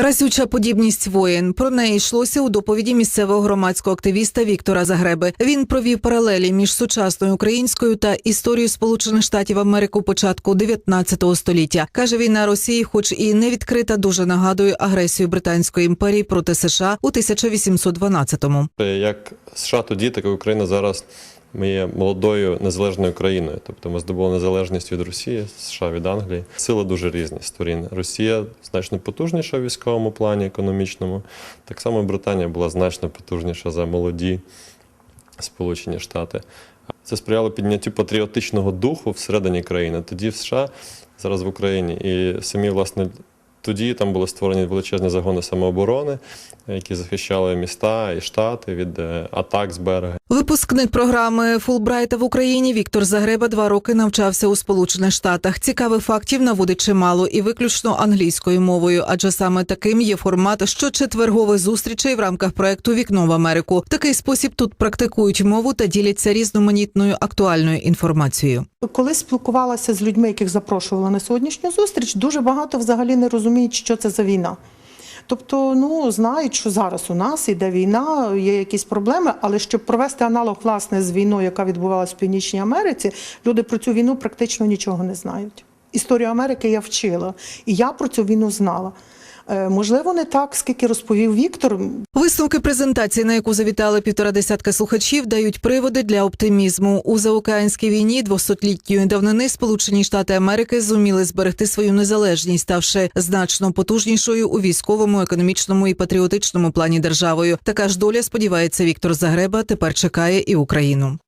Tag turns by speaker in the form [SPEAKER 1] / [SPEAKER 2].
[SPEAKER 1] Разюча подібність воєн. Про неї йшлося у доповіді місцевого громадського активіста Віктора Загреби. Він провів паралелі між сучасною українською та історією Сполучених Штатів Америки початку 19 століття. каже, війна Росії, хоч і не відкрита, дуже нагадує агресію Британської імперії проти США у 1812-му.
[SPEAKER 2] Як США тоді, так і Україна зараз. Ми є молодою незалежною країною, тобто ми здобули незалежність від Росії, США від Англії. Сили дуже різні сторін. Росія значно потужніша в військовому плані, економічному. Так само Британія була значно потужніша за молоді Сполучені Штати. Це сприяло підняттю патріотичного духу всередині країни. Тоді в США, зараз в Україні. І самі, власне, тоді там були створені величезні загони самооборони, які захищали міста і штати від е, атак з берега.
[SPEAKER 1] Випускник програми Фулбрайта в Україні Віктор Загреба два роки навчався у Сполучених Штатах. Цікавих фактів наводить чимало і виключно англійською мовою, адже саме таким є формат щочетвергових зустрічей в рамках проекту Вікно в Америку. Такий спосіб тут практикують мову та діляться різноманітною актуальною інформацією.
[SPEAKER 3] Коли спілкувалася з людьми, яких запрошувала на сьогоднішню зустріч, дуже багато взагалі не розуміють, що це за війна. Тобто, ну знають, що зараз у нас іде війна, є якісь проблеми, але щоб провести аналог власне з війною, яка відбувалася в Північній Америці, люди про цю війну практично нічого не знають. Історію Америки я вчила, і я про цю війну знала. Е, Можливо, не так, скільки розповів Віктор.
[SPEAKER 1] Висновки презентації, на яку завітали півтора десятка слухачів, дають приводи для оптимізму. У заокеанській війні двосотлітньої давнини Сполучені Штати Америки зуміли зберегти свою незалежність, ставши значно потужнішою у військовому, економічному і патріотичному плані державою. Така ж доля, сподівається Віктор Загреба, тепер чекає і Україну.